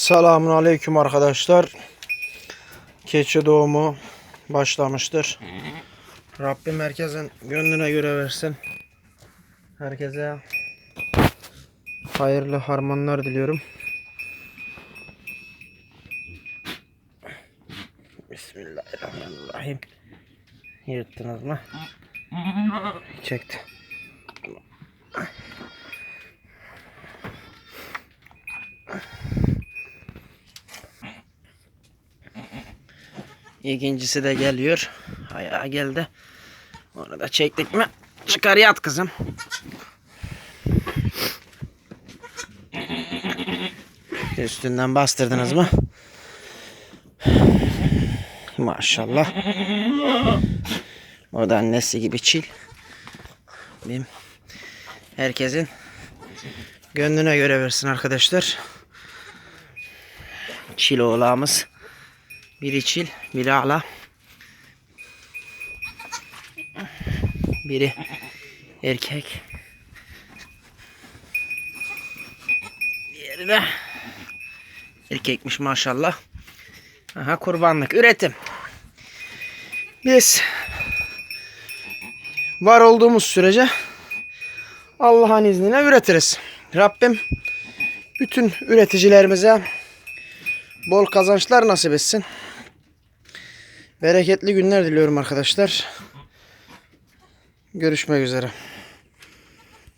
Selamun Aleyküm arkadaşlar. Keçi doğumu başlamıştır. Rabbim herkesin gönlüne göre versin. Herkese hayırlı harmanlar diliyorum. Bismillahirrahmanirrahim. Yırttınız mı? Çekti. İkincisi de geliyor. Ayağa geldi. Onu da çektik mi? Çıkar yat kızım. Üstünden bastırdınız mı? Maşallah. O da annesi gibi çil. Benim herkesin gönlüne göre versin arkadaşlar. Çil oğlağımız. Biri çil, biri ala. Biri erkek. Diğeri de erkekmiş maşallah. Aha kurbanlık üretim. Biz var olduğumuz sürece Allah'ın izniyle üretiriz. Rabbim bütün üreticilerimize bol kazançlar nasip etsin. Bereketli günler diliyorum arkadaşlar. Görüşmek üzere.